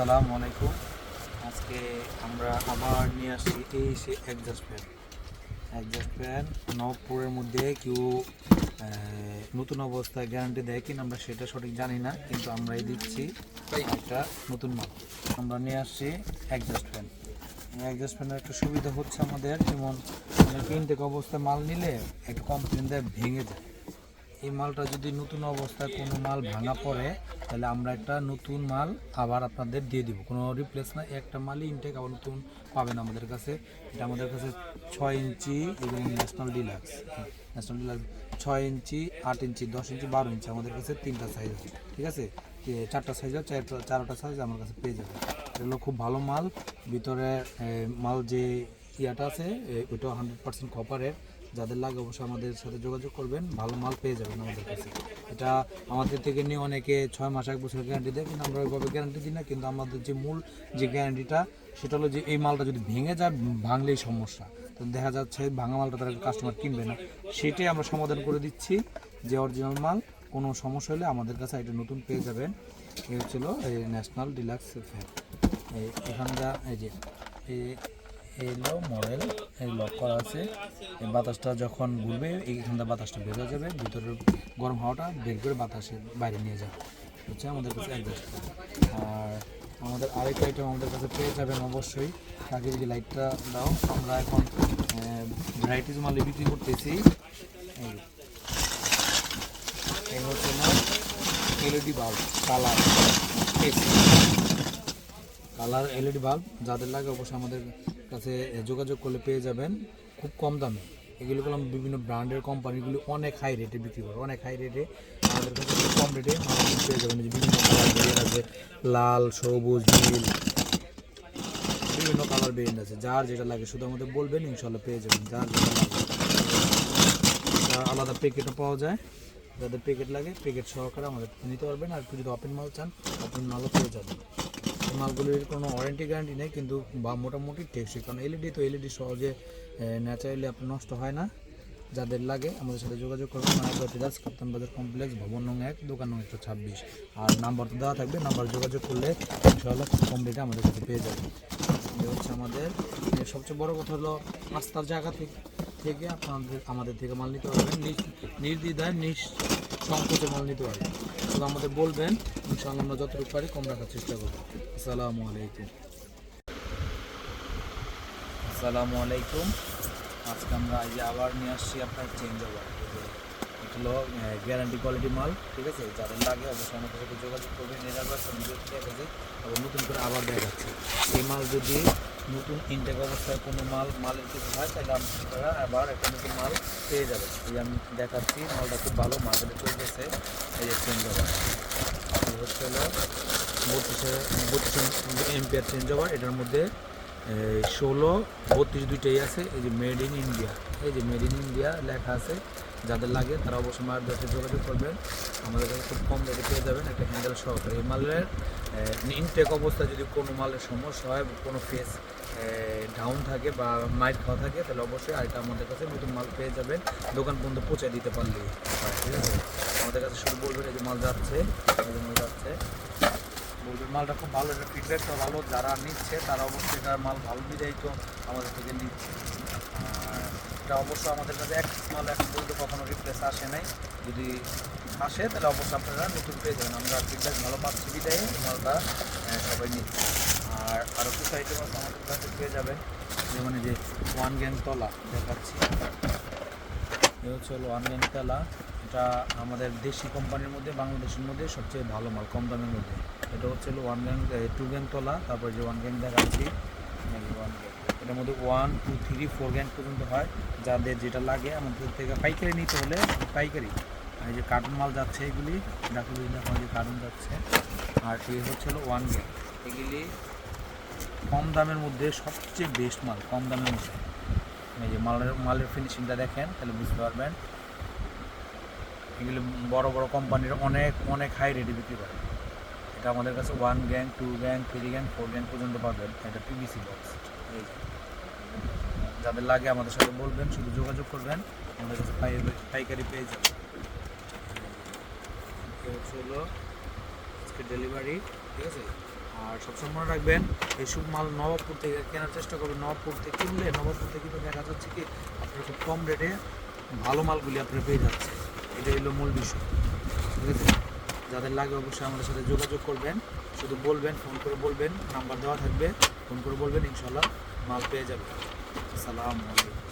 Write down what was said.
আসসালামু আলাইকুম। আজকে আমরা আবার নিয়ে আসছি এই সে অ্যাডজাস্ট ফ্যান অ্যাডজাস্ট ফ্যান নবপুরের মধ্যে কেউ নতুন অবস্থায় গ্যারান্টি দেয় কিনা আমরা সেটা সঠিক জানি না, কিন্তু আমরাই দিচ্ছি একটা নতুন মাল। আমরা নিয়ে আসছি অ্যাডজাস্ট ফ্যান অ্যাডজাস্ট ফ্যানের একটা সুবিধা হচ্ছে আমাদের, যেমন ইনটেক অবস্থায় মাল নিলে একটা কমপ্লেন দেয়, ভেঙে যায়। এই মালটা যদি নতুন অবস্থায় কোনো মাল ভাঙা পড়ে, তাহলে আমরা একটা নতুন মাল আবার আপনাদের দিয়ে দিব। কোনো রিপ্লেস না, একটা মালই ইনটেক আবার নতুন পাবেন আমাদের কাছে। এটা আমাদের কাছে ছয় ইঞ্চি এবং ন্যাশনাল ডিলাক্স ন্যাশনাল ডিলাক্স ছয় ইঞ্চি, আট ইঞ্চি, দশ ইঞ্চি, বারো ইঞ্চি, আমাদের কাছে তিনটা সাইজ আছে। ঠিক আছে? চারটা সাইজ চারটা চারটা সাইজ আমার কাছে পেয়ে যাবে এগুলো খুব ভালো মাল। ভিতরে মাল যে ইয়াটা আছে ওইটা হান্ড্রেড পার্সেন্ট কপারের যাদের লাগে অবশ্যই আমাদের সাথে যোগাযোগ করবেন, ভালো মাল পেয়ে যাবেন আমাদের কাছে। এটা আমাদের থেকে নিয়ে অনেকে ছয় মাস, এক বছর গ্যারান্টি দেয়, কিন্তু আমরা ওইভাবে গ্যারান্টি দিই না, কিন্তু আমাদের যে মূল যে গ্যারান্টিটা সেটা হলো যে এই মালটা যদি ভেঙে যায়, ভাঙলেই সমস্যা। তো দেখা যাচ্ছে ভাঙা মালটা তারা কাস্টমার কিনবে না। সেটাই আমরা সমাধান করে দিচ্ছি, যে অরিজিনাল মাল, কোনো সমস্যা হলে আমাদের কাছে এটা নতুন পেয়ে যাবেন। এই হচ্ছিল এই ন্যাশনাল ডিলাক্স ফ্যান এখানকার এই যে এলো, মডেল, এই লক করা আছে। এই বাতাসটা যখন ঘুরবে, এইখান থেকে বাতাসটা বের হয়ে যাবে, ভিতরের গরম হাওয়াটা বের করে বাতাসে বাইরে নিয়ে যাবে। হচ্ছে আমাদের কাছে অ্যাডজাস্ট আর আমাদের আরেকটা আইটেম আমাদের কাছে পেয়ে যাবেন অবশ্যই। তাকে যদি লাইটটা দাও, আমরা এখন ভ্যারাইটিস মালে বিক্রি করতেছি। এই হচ্ছে না LED bulb colour colour LED bulb যাদের লাগে অবশ্যই আমাদের কাছে যোগাযোগ করলে পেয়ে যাবেন খুব কম দামে। এগুলো করলাম বিভিন্ন ব্র্যান্ডের কোম্পানিগুলি অনেক হাই রেটে বিক্রি করে, অনেক হাই রেটে আমাদের কাছে কম রেটে পেয়ে যাবেন। বিভিন্ন কালার আছে, লাল, সবুজ, নীল, বিভিন্ন কালার ভেরিয়েন্ট আছে। যার যেটা লাগে শুধু আমাদের বলবেন ইনশাল্লাহ পেয়ে যাবেন। যার যেটা আলাদা প্যাকেটও পাওয়া যায়, যাদের প্যাকেট লাগে প্যাকেট সহকারে আমাদের নিতে পারবেন। আর যদি ওপেন মাল চান ওপেন মালও পেয়ে যাবেন। মালগুলির কোনো ওয়ারেন্টি গ্যারান্টি নেই, কিন্তু বা মোটামুটি টেকসই কারণ এলইডি তো এলইডি সহজে ন্যাচারালি আপনার নষ্ট হয় না, যাদের লাগে আমাদের সাথে যোগাযোগ করবেন টেরাস কাপ্তান বাজার কমপ্লেক্স, ভবন নং এক, দোকান নং একশো ছাব্বিশ। আর নাম্বার তো দেওয়া থাকবে, নাম্বার যোগাযোগ করলে ইনশাআল্লাহ খুব কম রেটে আমাদের কাছে পেয়ে যাবে এই হচ্ছে আমাদের সবচেয়ে বড় কথা হলো রাস্তার জায়গা থেকে থেকে আপনাদের, আমাদের থেকে মাল নিতে পারবেন নির্দ্বিধায় নিজ সংকোচে মাল নিতে পারবেন শুধু আমাদের বলবেন, ইনশাআল্লাহ আমরা যতটুকু পারি কম রাখার চেষ্টা করব। আসসালামু আলাইকুম। আসসালামু আলাইকুম। আজকে আমরা এই যে আবার নিয়ে আসছি আপনার চেঞ্জ ওভার এটা হলো গ্যারান্টি কোয়ালিটি মাল, ঠিক আছে? যাদের লাগে অবশ্যই আমাদের সাথে যোগাযোগ করবেন, এর একটা ভিডিও দেখেছে এবং নতুন করে আবার দেখাচ্ছি। এই মাল যদি নতুন ইনটেক অবস্থায় কোনো মাল, মালের কিছু হয়, তাহলে আপনারা আবার একটা নতুন মাল পেয়ে যাবে এই আমি দেখাচ্ছি, মালটা খুব ভালো, মার্কেটে চলতেছে এই যে চেঞ্জ ওভার এই হচ্ছে হলো বত্রিশে, বত্রিশ এমপিআর চেঞ্জ ওভার এটার মধ্যে ষোলো, বত্রিশ দুইটাই আছে। এই যে মেড ইন ইন্ডিয়া এই যে মেড ইন ইন্ডিয়া লেখা আছে। যাদের লাগে, তারা অবশ্যই মায়ের কাছে যোগাযোগ করবেন। আমাদের কাছে খুব কম রেটে পেয়ে যাবেন একটা হ্যান্ডেল সহকারে। এই মালের ইনটেক অবস্থায় যদি কোনো মালের সমস্যা হয়, কোনো ফেস ডাউন থাকে বা মাইট খাওয়া থাকে, তাহলে অবশ্যই আরেকটা আমাদের কাছে নতুন মাল পেয়ে যাবেন। দোকান পর্যন্ত পৌঁছে দিতে পারলে। ঠিক আছে? আমাদের কাছে শুধু বলবেন এই যে মাল যাচ্ছে মাল যাচ্ছে। বলবেন, মালটা খুব ভালো, এটা ফিডব্যাকটা ভালো, যারা নিচ্ছে তারা অবশ্যই এটার মাল ভালো বিদায়ী তো আমাদের থেকে নিচ্ছে। এটা অবশ্য আমাদের কাছে এক মাল এখন পর্যন্ত কখনো রিপ্লেস আসে নাই। যদি আসে, তাহলে অবশ্যই আপনারা নতুন পেয়ে যাবেন। আমরা ফিডব্যাক ভালো পাচ্ছি বিদায়ী, মালটা সবাই নিচ্ছে। আইটেম আছে আমাদের কাছে পেয়ে যাবেন যেমন এই যে ওয়ান গ্যাং তলা, দেখাচ্ছি। এ হচ্ছে হলো ওয়ান গ্যাং তলা। এটা আমাদের দেশি কোম্পানির মধ্যে, বাংলাদেশের মধ্যে সবচেয়ে ভালো মাল, কম দামের মধ্যে। এটা হচ্ছে হলো ওয়ান গ্যাং টু গ্যাং তলা, তারপরে যে ওয়ান গ্যাং দেখাচ্ছি ওয়ান গ্যাং এটার মধ্যে one two three four gang পর্যন্ত হয়। যাদের যেটা লাগে, আমাদের থেকে পাইকারি নিতে হলে পাইকারি। এই যে কার্টুন মাল যাচ্ছে এগুলি ডাকুলি দেখো যে কার্টুন যাচ্ছে। আর এই হচ্ছে হলো ওয়ান গ্যাং এগুলি কম দামের মধ্যে সবচেয়ে বেস্ট মাল, কম দামের মধ্যে। এই যে মালের মালের ফিনিশিংটা দেখেন, তাহলে বুঝতে পারবেন। এগুলো বড় বড় কোম্পানির অনেক অনেক হাই রেটে বিক্রি করে। এটা আমাদের কাছে one gang two gang three gang four gang পর্যন্ত পাবেন। এটা পিভিসি বক্স এই যাদের লাগে আমাদের সাথে বলবেন, শুধু যোগাযোগ করবেন। আমাদের কাছে পাই- পাইকারি পেয়ে যাবেন। হলো আজকে ডেলিভারি ঠিক আছে? আর সবসময় মনে রাখবেন এইসব মাল নবাবপুর থেকে কেনার চেষ্টা করবেন। নবাবপুর থেকে কিনলে নবাবপুর থেকে কিন্তু দেখা যাচ্ছে কি, আপনার খুব কম রেটে ভালো মালগুলি আপনার পেয়ে যাচ্ছে এটা হলো মূল বিষয়, ঠিক আছে? যাদের লাগে অবশ্যই আমাদের সাথে যোগাযোগ করবেন, শুধু বলবেন, ফোন করে বলবেন, নাম্বার দেওয়া থাকবে, ফোন করে বলবেন ইনশাল্লাহ মাল পেয়ে যাবেন। আসসালামু আলাইকুম।